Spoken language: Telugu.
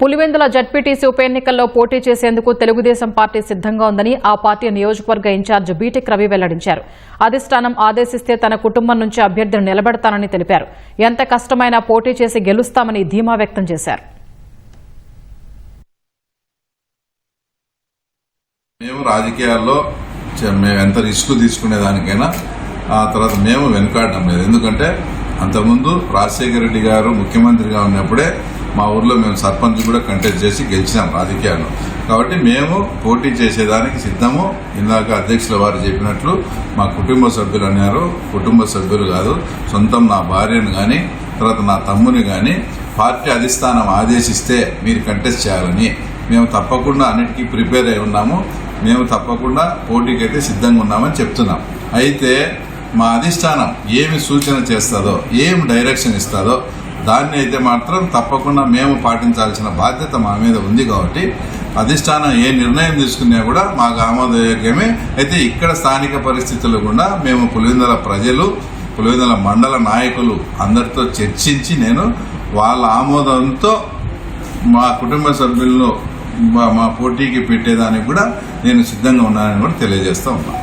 పులివెందుల జడ్పీటీసీ ఉప ఎన్నికల్లో పోటీ చేసేందుకు తెలుగుదేశం పార్టీ సిద్దంగా ఉందని ఆ పార్టీ నియోజకవర్గ ఇన్ఛార్జ్ బీటెక్ రవి వెల్లడించారు. అధిష్టానం ఆదేశిస్తే తన కుటుంబం నుంచి అభ్యర్థిని నిలబెడతానని తెలిపారు. ఎంత కష్టమైనా పోటీ చేసి గెలుస్తామని ధీమా వ్యక్తం చేశారు. మేము రాజకీయాల్లో మేము ఎంత రిస్క్ తీసుకునే దానికైనా ఆ తర్వాత మేము వెనుకాడటం లేదు. ఎందుకంటే అంతకుముందు రాజశేఖర రెడ్డి గారు ముఖ్యమంత్రిగా ఉన్నప్పుడే మా ఊర్లో మేము సర్పంచ్ కూడా కంటెస్ట్ చేసి గెలిచినాం రాజకీయాల్లో. కాబట్టి మేము పోటీ చేసేదానికి సిద్ధము. ఇందాక అధ్యక్షుల వారు చెప్పినట్లు మా కుటుంబ సభ్యులు అన్నారు. కుటుంబ సభ్యులు కాదు సొంతం నా భార్యను కానీ తర్వాత నా తమ్ముని కానీ పార్టీ అధిష్టానం ఆదేశిస్తే మీరు కంటెస్ట్ చేయాలని. మేము తప్పకుండా అన్నిటికీ ప్రిపేర్ అయి ఉన్నాము. మేము తప్పకుండా పోటీకి అయితే సిద్ధంగా ఉన్నామని చెప్తున్నాం. అయితే మా అధిష్టానం ఏమి సూచన చేస్తుందో ఏం డైరెక్షన్ ఇస్తుందో దాన్ని అయితే మాత్రం తప్పకుండా మేము పాటించాల్సిన బాధ్యత మా మీద ఉంది కాబట్టి అధిష్టానం ఏ నిర్ణయం తీసుకున్నా కూడా మాకు ఆమోదయోగ్యమే. అయితే ఇక్కడ స్థానిక పరిస్థితులు కూడా మేము పులివెందుల ప్రజలు పులివెందుల మండల నాయకులు అందరితో చర్చించి నేను వాళ్ళ ఆమోదంతో మా కుటుంబ సభ్యులను మా- మా పోటీకి పెట్టేదానికి కూడా నేను సిద్ధంగా ఉన్నానని కూడా తెలియజేస్తూ ఉన్నాను